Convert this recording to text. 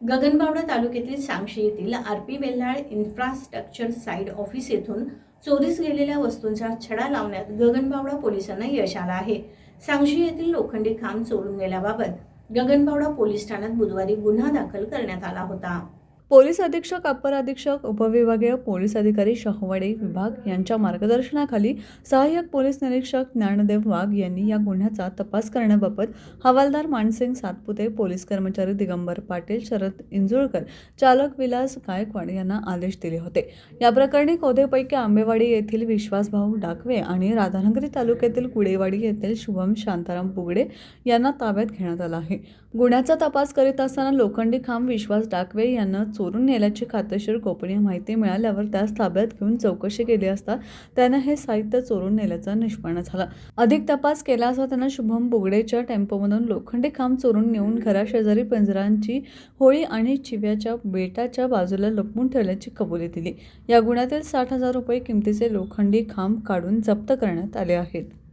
गगनबावडा तालुक्यातील सांगशी येथील R P Velhal infrastructure side office येथून चोरीस गेलेल्या वस्तूंचा छडा लावण्यात गगनबावडा पोलिसांना यश आलं आहे. सांगशी येथील लोखंडी खांब चोरून गेल्याबाबत गगनबावडा पोलीस ठाण्यात बुधवारी गुन्हा दाखल करण्यात आला होता. पोलीस अधीक्षक अपर अधीक्षक उपविभागीय पोलीस अधिकारी शहवाडे विभाग यांच्या मार्गदर्शनाखाली सहाय्यक पोलीस निरीक्षक ज्ञानदेव वाघ यांनी या गुन्ह्याचा तपास करण्याबाबत हवालदार मानसिंग सातपुते पोलीस कर्मचारी दिगंबर पाटील शरद इंजुळकर चालक विलास गायकवाड यांना आदेश दिले होते. या प्रकरणी कोधेपैकी आंबेवाडी येथील विश्वासभाऊ डाकवे आणि राधानगरी तालुक्यातील कुडेवाडी येथील शुभम शांताराम बुगडे यांना ताब्यात घेण्यात आला आहे. गुन्ह्याचा तपास करीत असताना लोखंडी खांब विश्वास डाकवे यांना चोरून नेल्याची खात्रीशीर गोपनीय माहिती मिळाल्यावर त्यास ताब्यात घेऊन चौकशी केली असता त्यानं हे साहित्य चोरून नेल्याचं निष्पन्न झालं. अधिक तपास केला असता त्यानं शुभम बुगडेच्या टेम्पोमधून लोखंडी खांब चोरून नेऊन घराशेजारी पिंजरांची होळी आणि चिव्याच्या बेटाच्या बाजूला लपवून ठेवल्याची कबुली दिली. या गुन्ह्यातील साठ हजार रुपये किमतीचे लोखंडी खांब काढून जप्त करण्यात आले आहेत.